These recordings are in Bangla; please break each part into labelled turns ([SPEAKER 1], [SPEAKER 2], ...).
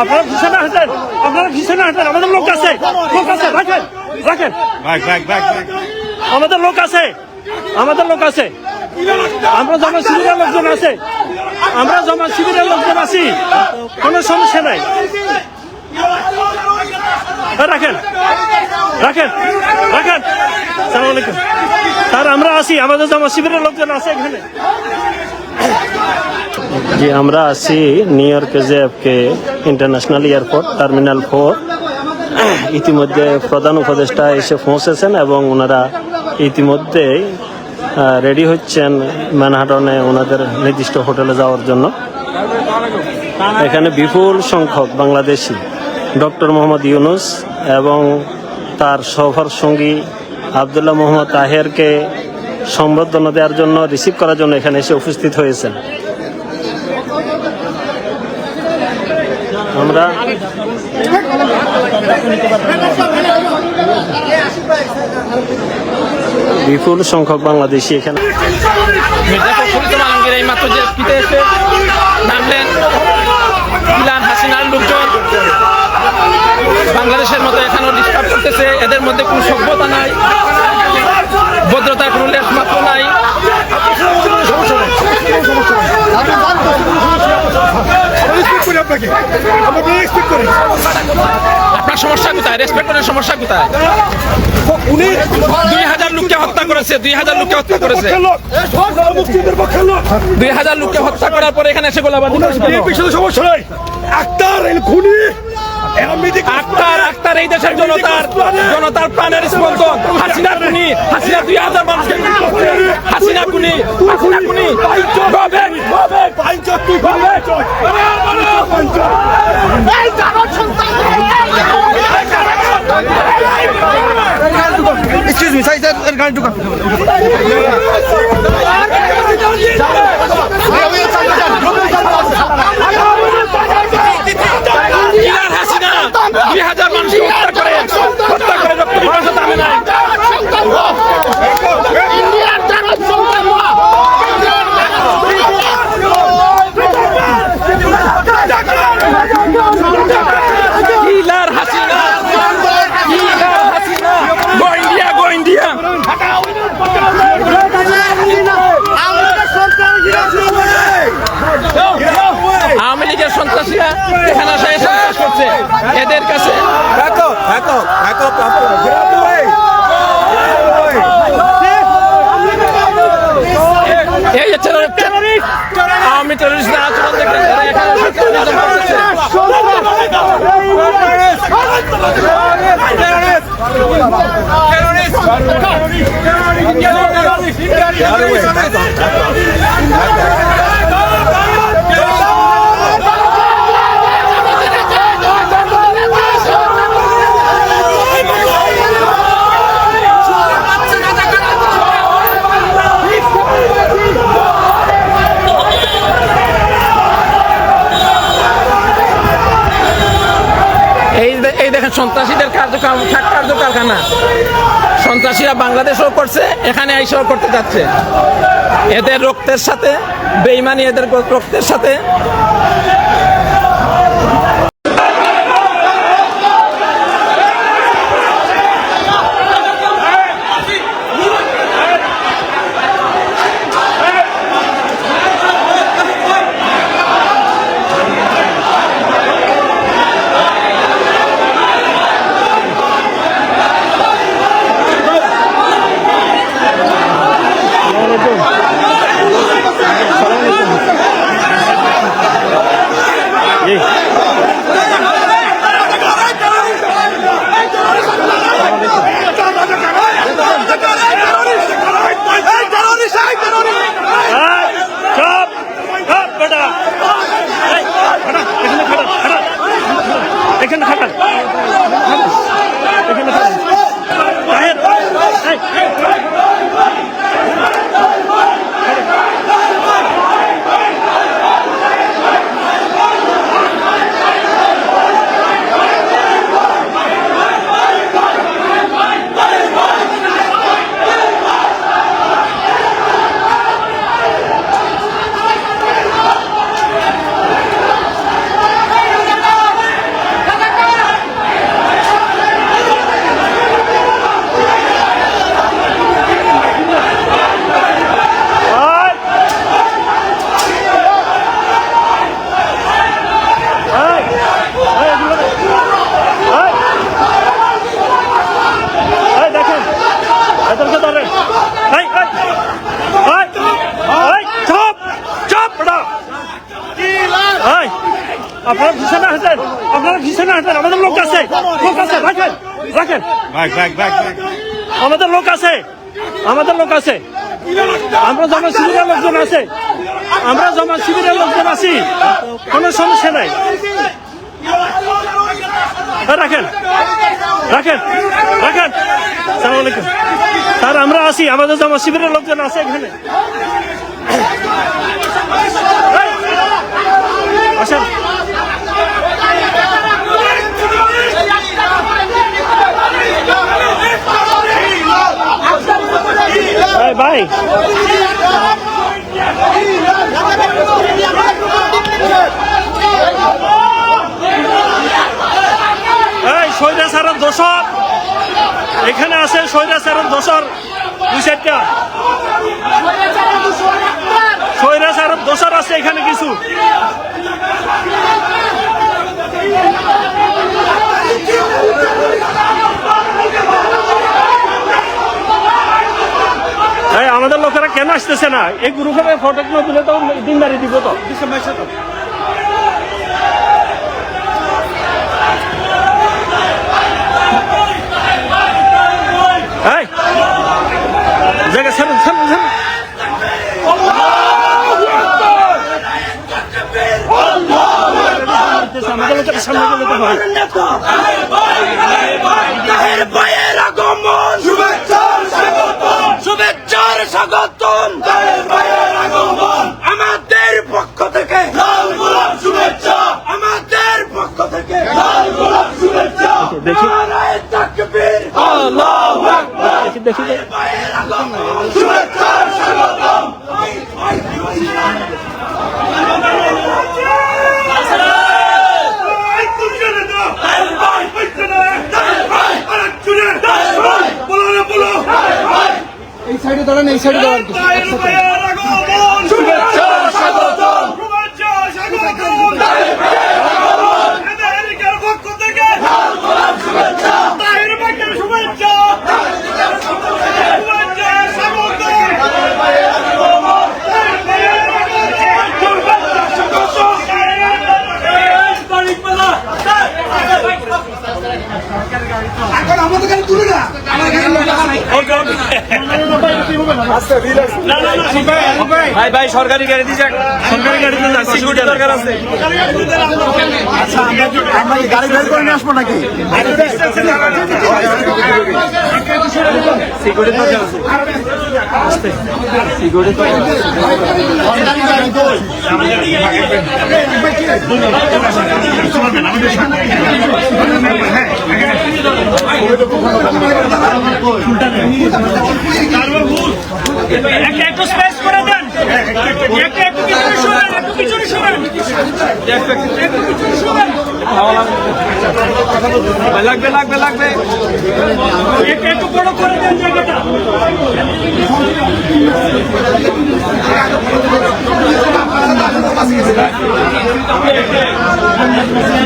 [SPEAKER 1] আপনারা পিছনে হাঁটেন আপনারা পিছনে হাঁটেন আমাদের লোক আছে লোক আছে রাখেন রাখেন. আমাদের লোক আছে আমাদের লোক আছে। আমরা জমা শিবিরের লোকজন আছে। আমরা জমা শিবিরের লোকজন আছি। কোনো সমস্যা নাই। রাখেন। রাখেন। রাখেন। সালাম আলাইকুম। স্যার আমরা আছি। আমাদের জমা শিবিরের লোকজন আছে এখানে। জি, আমরা আছি নিউ ইয়র্কে যে ইন্টারন্যাশনাল এয়ারপোর্ট টার্মিনাল ফোর ইতিমধ্যে প্রধান উপদেষ্টা এসে পৌঁছেছেন এবং ওনারা ইতিমধ্যেই রেডি হচ্ছেন ম্যানহাটনে ওনাদের নির্দিষ্ট হোটেলে যাওয়ার জন্য। এখানে বিপুল সংখ্যক বাংলাদেশি ডক্টর মোহাম্মদ ইউনুস এবং তার সফর সঙ্গী আবদুল্লাহ মোহাম্মদ তাহেরকে সম্বর্ধনা দেওয়ার জন্য রিসিভ করার জন্য এখানে এসে উপস্থিত হয়েছেন। আমরা বিপুল সংখ্যক বাংলাদেশি এখানে
[SPEAKER 2] লোকজন। বাংলাদেশের মতো এখানেও ডিস্টার্ব করতেছে, এদের মধ্যে কোনো সভ্যতা নাই, ভদ্রতার কোনো লেশ মাত্র নাই। আপনার সমস্যা কোথায়? রেসপেক্ট করার সমস্যা কোথায়? দুই হাজার লোককে হত্যা করেছে, দুই হাজার লোককে হত্যা করেছে। দুই হত্যা করার পরে এখানে এসে গোলাবাজি
[SPEAKER 3] সমস্যা নাই। আক্তার খুনি
[SPEAKER 2] আক্তার আক্তার এই দেশের জনতার জনতার প্রাণের স্পন্দন। হাসিনা কুনি হাসিনা দুই হাজার মানুষকে। হাসিনা কুনি হাসিনা কুনি।
[SPEAKER 3] এক্সকিউজ মি সাইড এর গাড়ি ঢুকা
[SPEAKER 2] ইলান হাসিনা দুই হাজার মানুষকে হত্যা করে হত্যা করে রক্ত বিপাশা দামে নাই ইলার Hasina ইলার Hasina go India go India Awami লীগের সন্ত্রাসীরা এখানে আসে সন্ত্রাস করছে এদের কাছে। এই terrorist, আওয়ামী আচরণ দেখেন এখানে এসে terrorism করতেছে। এই দে- এই দেখেন সন্ত্রাসীদের কার্যক্রম কার্যকারখানা। সন্ত্রাসীরা বাংলাদেশও করছে, এখানে আইসাও করতে যাচ্ছে। এদের রক্তের সাথে, বেইমানি এদের রক্তের সাথে
[SPEAKER 1] জি ধরেন এই, এই, এই, এই, চুপ, চুপ, বেটা। এই, আপনারা ঘুষে না হাঁটেন আমাদের লোক আছে। লোক আছে রাখেন রাখেন আমাদের লোক আছে আমাদের লোক আছে। আমরা জমা শিবিরের লোকজন আছে। আমরা জমা শিবিরের লোকজন আছি। কোনো সমস্যা নাই। রাখেন। রাখেন। রাখেন। সালাম আলাইকুম। স্যার আমরা আছি। আমাদের জমা শিবিরের লোকজন আছে এখানে। আসেন এই, ভাই। সৈরা স্যারের দোষর। এখানে আছে সৈরা স্যারের দোষর। দুই চারটা। সৈরা স্যারের দোষর আছে এখানে কিছু। এই আমাদের লোকেরা কেন আসতেছে না এই গ্রুপের ফটো না তুলে তো দিন দাঁড়ি দিব তো সামনে হয়
[SPEAKER 3] তাহের ভাইয়ের আগমন শুভেচ্ছার স্বাগতম শুভেচ্ছার স্বাগতম তাহের ভাইয়ের আগমন। আমাদের পক্ষ থেকে লাল গোলাপ শুভেচ্ছা। আমাদের পক্ষ থেকে লাল গোলাপ শুভেচ্ছা।
[SPEAKER 1] দেখি।
[SPEAKER 3] তাকবীর। আল্লাহু আকবার।
[SPEAKER 1] দেখি দেখি।
[SPEAKER 3] Esse é o Eduardo. Eita.
[SPEAKER 4] ভাই ভাই সরকারি গাড়ি দিয়ে যাক সরকারি গাড়িতে যাক সিকিউরিটি দরকার আছে।
[SPEAKER 5] আমরা কি গাড়ি বের করে নিয়ে আসব নাকি?
[SPEAKER 4] সিকিউরিটি দরকার আছে। সিকিউরিটি দরকার আছে।
[SPEAKER 1] একটু স্পেস করে দেন। একটু একটু পিছনে সরেন একটু পিছনে
[SPEAKER 4] লাগবে লাগবে লাগবে।
[SPEAKER 1] একটু একটু বড় করে দেন জায়গাটা। একটু একটু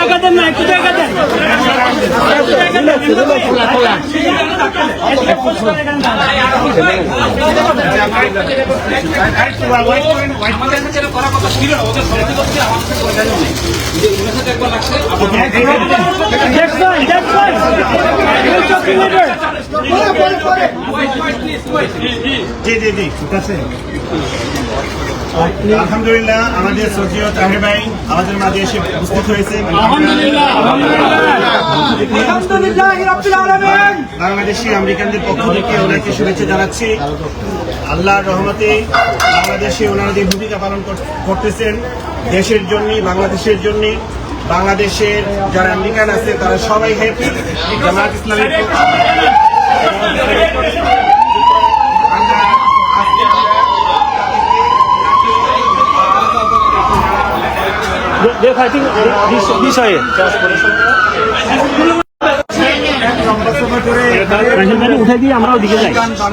[SPEAKER 1] জায়গা দেন না একটু জায়গা দেন.
[SPEAKER 6] জি জি জি ঠিক আছে আলহামদুলিল্লাহ আমাদের সচিও তাহের ভাই আমাদের মাঝে এসে উপস্থিত হয়েছে। বাংলাদেশি আমেরিকানদের পক্ষ থেকে ওনাকে শুভেচ্ছা জানাচ্ছি। আল্লাহর রহমতে বাংলাদেশে ওনারা যে ভূমিকা পালন করতেছেন দেশের জন্য বাংলাদেশের জন্য বাংলাদেশের যারা আমেরিকান আছে তারা সবাই হ্যাপি জামাত ইসলামের পক্ষ- আমরা আজকে
[SPEAKER 1] They- They're fighting this, this way. উঠে দিয়ে আমরা ওদিকে যাই